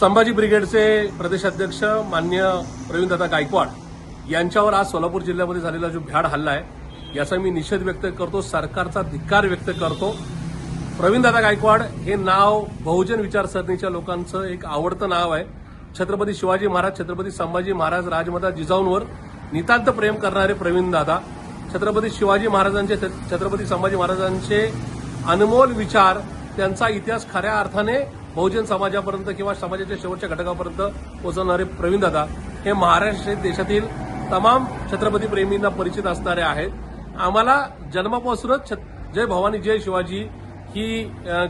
संभाजी ब्रिगेडचे प्रदेशाध्यक्ष मान्य प्रवीणदादा गायकवाड यांच्यावर आज सोलापूर जिल्ह्यामध्ये झालेला जो भ्याड हल्ला आहे याचा मी निषेध व्यक्त करतो सरकारचा धिक्कार व्यक्त करतो. प्रवीणदादा गायकवाड हे नाव बहुजन विचारसरणीच्या लोकांचं एक आवडतं नाव आहे. छत्रपती शिवाजी महाराज छत्रपती संभाजी महाराज राजमाता जिजाऊंवर नितांत प्रेम करणारे प्रवीणदादा. छत्रपती शिवाजी महाराजांचे छत्रपती संभाजी महाराजांचे अनमोल विचार त्यांचा इतिहास खऱ्या अर्थाने बहुजन समाजापर्यंत किंवा समाजाच्या शेवटच्या घटकापर्यंत पोहोचवणारे प्रवीणदादा हे महाराष्ट्र देशातील तमाम छत्रपती प्रेमींना परिचित असणारे आहेत. आम्हाला जन्मापासूनच छत- जय भवानी जय शिवाजी ही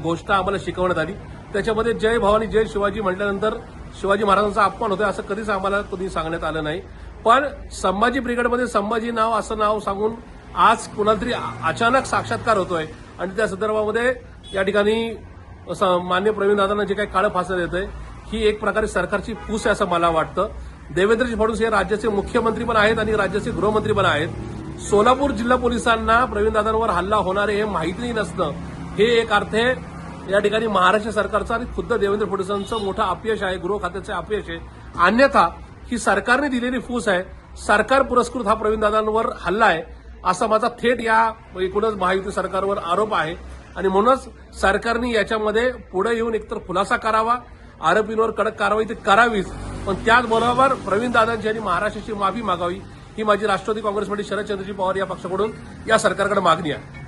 गोष्ट आम्हाला शिकवण्यात आली. त्याच्यामध्ये जय भवानी जय शिवाजी म्हटल्यानंतर शिवाजी महाराजांचा अपमान होतोय असं कधीच आम्हाला कधी सांगण्यात आलं नाही. पण संभाजी ब्रिगेडमध्ये संभाजी नाव असं नाव सांगून आज कुणाला तरी अचानक साक्षात्कार होतोय. आणि त्या संदर्भामध्ये या ठिकाणी मान्य प्रवीणदादांना जे काही काळं फासण्यात आहे ही एक प्रकारे सरकारची फूस आहे असं मला वाटतं. देवेंद्रजी फडणवीस हे राज्याचे मुख्यमंत्री पण आहेत आणि राज्याचे गृहमंत्री पण आहेत. सोलापूर जिल्हा पोलिसांना प्रवीणदादांवर हल्ला होणार हे माहिती नसणं हे एक अर्थ आहे. या ठिकाणी महाराष्ट्र सरकारचं आणि खुद्द देवेंद्र फडणवीसांचं मोठं अपयश आहे गृह खात्याचं अपयश आहे. अन्यथा ही सरकारने दिलेली फूस आहे. सरकार पुरस्कृत हा प्रवीणदादांवर हल्ला आहे असा माझा थेट या एकूणच महायुती सरकारवर आरोप आहे. आणि म्हणूनच सरकारने याच्यामध्ये पुढे येऊन एकतर खुलासा करावा आरोपींवर कडक कारवाई ती करावीच. पण त्याचबरोबर प्रवीण दादांची आणि महाराष्ट्राची माफी मागावी ही माझी राष्ट्रवादी काँग्रेस पार्टी शरदचंद्रजी पवार या पक्षाकडून या सरकारकडे मागणी आहे.